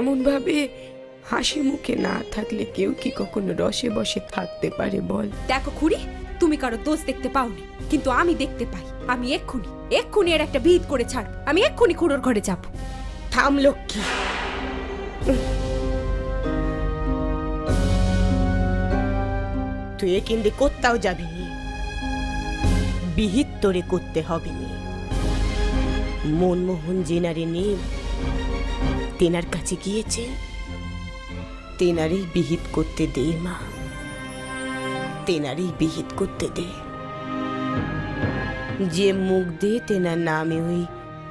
এমন ভাবে হাসি মুখে না থাকলে কেউ কি কখনো রসে বসে থাকতে পারে বল? দেখো খুড়ি তুমি কারও দোষ দেখতে পাওনি কিন্তু আমি দেখতে পাই। আমি এক্ষুনি এক্ষুনি এর একটা বিহিত করে ছাড় আমি এক্ষুনি খুড়োর ঘরে যাব। থাম লক্ষ্মী। তুই একেন্দ্রে কোথাও যাবি নি। বিহিত তোরে করতে হবে নি। মনমোহন জেনারে নিয়ে তেনার কাছে গিয়েছে। তেনারই বিহিত করতে দে মা। তেনারই বিহিত করতে দে। যে মুখ দিয়ে তেনার নামে ওই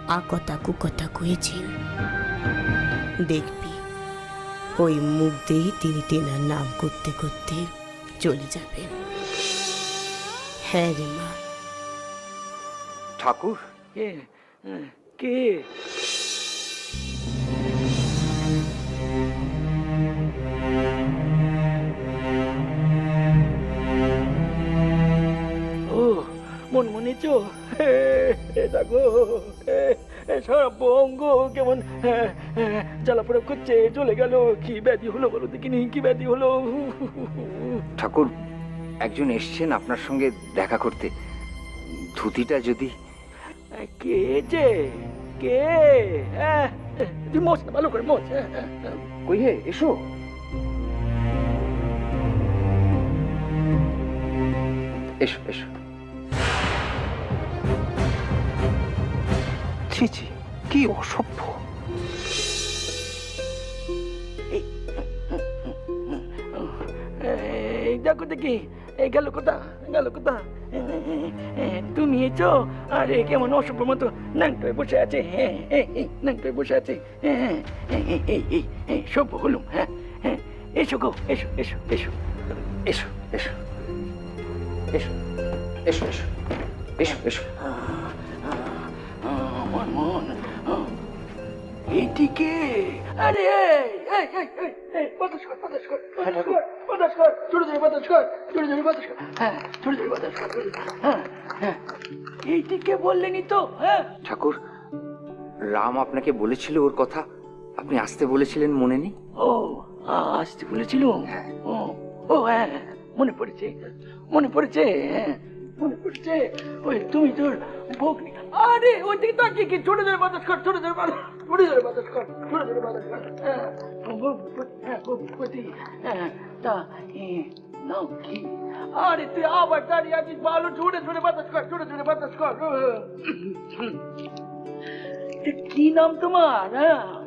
আকতা কুকথা কয়েছেন। দেখবি ওই মুখ দিয়েই তিনি তেনার নাম করতে করতে চলে যাবেন। হ্যাঁ রে মা। ঠাকুর? কে? কে? মন মনে চো দেখো সারা বঙ্গ কেমন জ্বালাপোড়া করছে চলে গেল। কি ব্যাধি হলো বলো দেখিনি কি ব্যাধি হলো? ঠাকুর একজন এসছেন আপনার সঙ্গে দেখা করতে। ধুতিটা যদি কে যে? কে? তুই মোচ ভালো করে মোচ। কই হে এসো। এসো এসো। ছি ছি কি অসভ্য দেখো দেখি এই গেল কোথা গেল কোথা তুমি এসো আরে কেমন অসভ্য মতো নাংটায় বসে আছে হ্যাঁ হ্যাঁ নাংটায় বসে আছে হ্যাঁ হ্যাঁ সভ্য হলুম হ্যাঁ হ্যাঁ এসো গো এসো এসো এসো এসো এসো এসো এসো এসো এসো এসো হ্যাঁ হ্যাঁ এইদিকে বললেনি তো হ্যাঁ? ঠাকুর রাম আপনাকে বলেছিল ওর কথা। আপনি আসতে বলেছিলেন মনে নেই? ও আসতে বলেছিল? হ্যাঁ। ও ও হ্যাঁ মনে পড়েছে মনে পড়েছে হ্যাঁ। মনে পড়েছে। তোর ভোগনি আরে ওই দিকে তাকিয়ে ধরে বাতাস কর ছোট ধরে বাতাস ছোট ধরে বাতাস কর বাতাস কর। হ্যাঁ হ্যাঁ হ্যাঁ তা এ, নাও কি? আরে তুই আবার দাঁড়িয়ে আছিস ভালো ছোট ছোট বাতাস কর ছোট ছোট বাতাস কর। এ, কি নাম তোমার? হ্যাঁ।